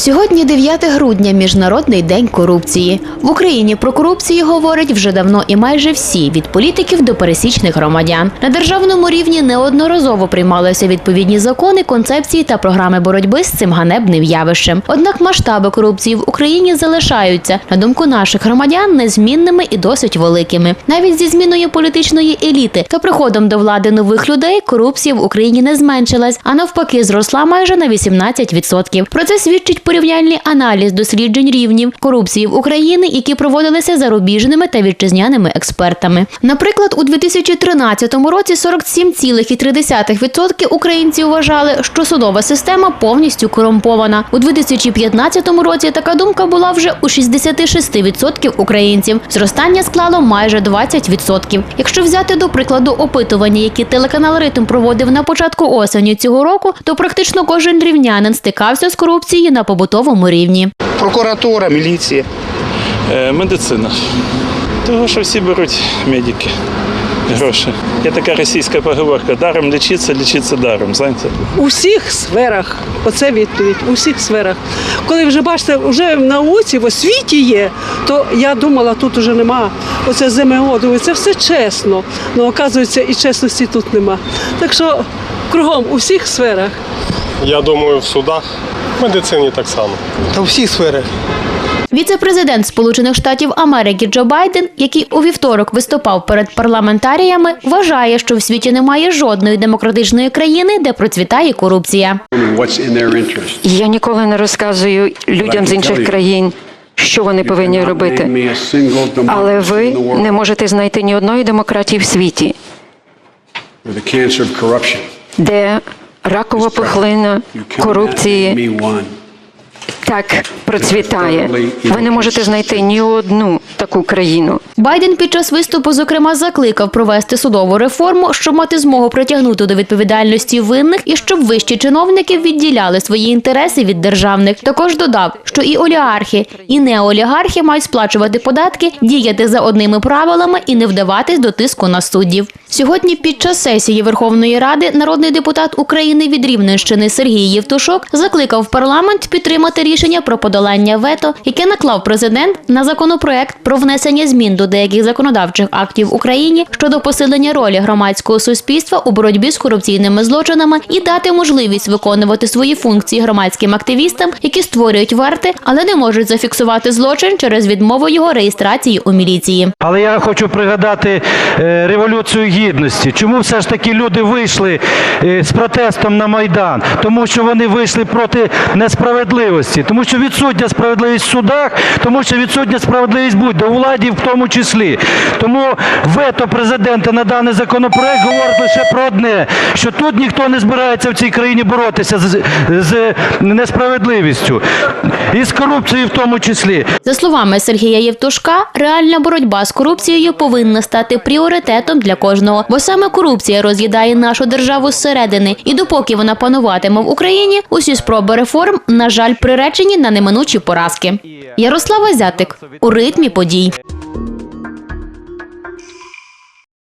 Сьогодні 9 грудня, міжнародний день корупції. В Україні про корупцію говорять вже давно і майже всі від політиків до пересічних громадян. На державному рівні неодноразово приймалися відповідні закони, концепції та програми боротьби з цим ганебним явищем. Однак масштаби корупції в Україні залишаються, на думку наших громадян, незмінними і досить великими. Навіть зі зміною політичної еліти та приходом до влади нових людей корупція в Україні не зменшилась, а навпаки, зросла майже на 18%. Про це свідчить порівняльний аналіз досліджень рівнів корупції в Україні, які проводилися зарубіжними та вітчизняними експертами. Наприклад, у 2013 році 47,3% українців вважали, що судова система повністю корумпована. У 2015 році така думка була вже у 66% українців. Зростання склало майже 20%. Якщо взяти до прикладу опитування, які телеканал Ритм проводив на початку осені цього року, то практично кожен рівнянин стикався з корупцією на побутовому рівні. Прокуратура, міліція. Е, Медицина. Того, що всі беруть медики гроші. Є така російська поговорка даром лічиться, лічиться даром. Знаєте? У всіх сферах, оце відповідь, у всіх сферах. Коли вже бачите, вже в науці, в освіті є, то я думала, тут уже нема. Оце ЗМО, думаю, це все чесно. Ну, оказується, і чесності тут нема. Так що кругом у всіх сферах. Я думаю, в судах, в медицині так само. Та у всіх сферах. Віце-президент Сполучених Штатів Америки Джо Байден, який у вівторок виступав перед парламентаріями, вважає, що в світі немає жодної демократичної країни, де процвітає корупція. Я ніколи не розказую людям з інших країн, що вони повинні робити. Але ви не можете знайти ні одної демократії в світі, де ракова пухлина корупції. Так процвітає. Ви не можете знайти ні одну таку країну. Байден під час виступу, зокрема, закликав провести судову реформу, щоб мати змогу притягнути до відповідальності винних і щоб вищі чиновники відділяли свої інтереси від державних. Також додав, що і олігархи, і неолігархи мають сплачувати податки, діяти за одними правилами і не вдаватись до тиску на суддів. Сьогодні під час сесії Верховної Ради народний депутат України від Рівненщини Сергій Євтушок закликав парламент підтримати рішення про подолання вето, яке наклав президент на законопроект про внесення змін до деяких законодавчих актів в Україні щодо посилення ролі громадського суспільства у боротьбі з корупційними злочинами і дати можливість виконувати свої функції громадським активістам, які створюють варти, але не можуть зафіксувати злочин через відмову його реєстрації у міліції. Але я хочу пригадати е, революцію гідності. Чому все ж таки люди вийшли е, з протестом на майдан? Тому що вони вийшли проти несправедливості, тому що відсутня справедливість в судах, тому що відсутня справедливість будь-де у владі, в тому числі. Тому вето президента на даний законопроект говорить лише про одне: що тут ніхто не збирається в цій країні боротися з, з несправедливістю і з корупцією в тому числі. За словами Сергія Євтушка, реальна боротьба з корупцією повинна стати пріоритетом для кожного, бо саме корупція роз'їдає нашу державу зсередини. І допоки вона пануватиме в Україні, усі спроби реформ, на жаль, приречені на неминучі поразки. Ярослава Зятик у ритмі подій.